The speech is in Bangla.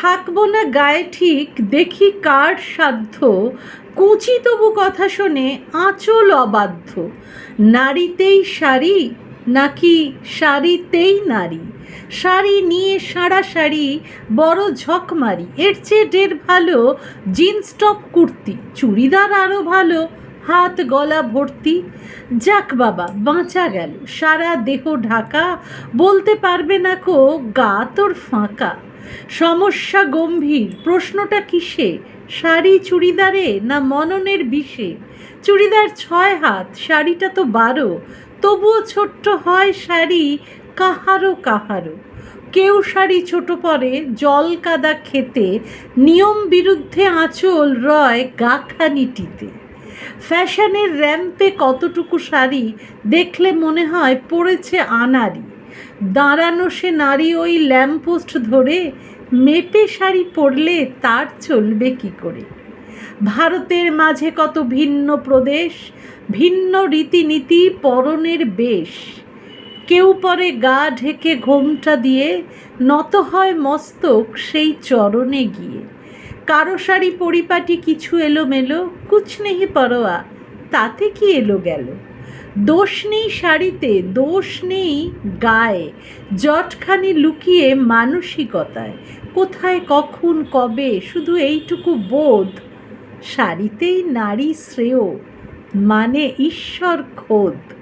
থাকব না গায়ে ঠিক, দেখি কার সাধ্য। কুচি তবু কথা শোনে, আঁচল অবাধ্য। নারীতেই শাড়ি, নাকি শাড়িতেই নারী? শাড়ি নিয়ে সারা শাড়ি, বড় ঝকমারি। এর চেয়ে ঢের ভালো, জিন্স টপ কুর্তি। চুড়িদার আরও ভালো হাত গলা ভর্তি। যাক বাবা, বাঁচা গেল। সারা দেহ ঢাকা। বলতে পারবে না কো, গা তোর ফাঁকা। সমস্যা গম্ভীর। প্রশ্নটা কিসে? শাড়ি চুড়িদারে না মননের বিষে? চুড়িদার ছয় হাত, শাড়িটা তো বারো। তবুও ছোট্ট হয় শাড়ি কাহারো কাহারো। কেউ শাড়ি ছোট পরে, জল কাদা খেতে, নিয়ম বিরুদ্ধে আঁচল রয় গাখানিটিতে। ফ্যাশনের র্যাম্পে কতটুকু শাড়ি দেখলে মনে হয় পড়েছে আনারি? দাঁড়ানো সে নারী ওই ল্যাম্পপোস্ট ধরে, মেপে শাড়ি পরলে তার চলবে কি করে? ভারতের মাঝে কত ভিন্ন প্রদেশ, ভিন্ন রীতিনীতি, পরনের বেশ। কেউ পরে গা ঢেকে ঘোমটা দিয়ে, নত হয় মস্তক সেই চরণে গিয়ে। কারও শাড়ি পরিপাটি কিছু এলোমেলো, কুছ নেহি পরোয়া, তাতে কি এলো গেল? দোষ নেই শাড়িতে, দোষ নেই গায়ে, জটখানি লুকিয়ে মানসিকতায়। কোথায়, কখন, কবে, শুধু এইটুকু বোধ। শাড়িতেই নারী শ্রেয় মানে ঈশ্বর খোদ।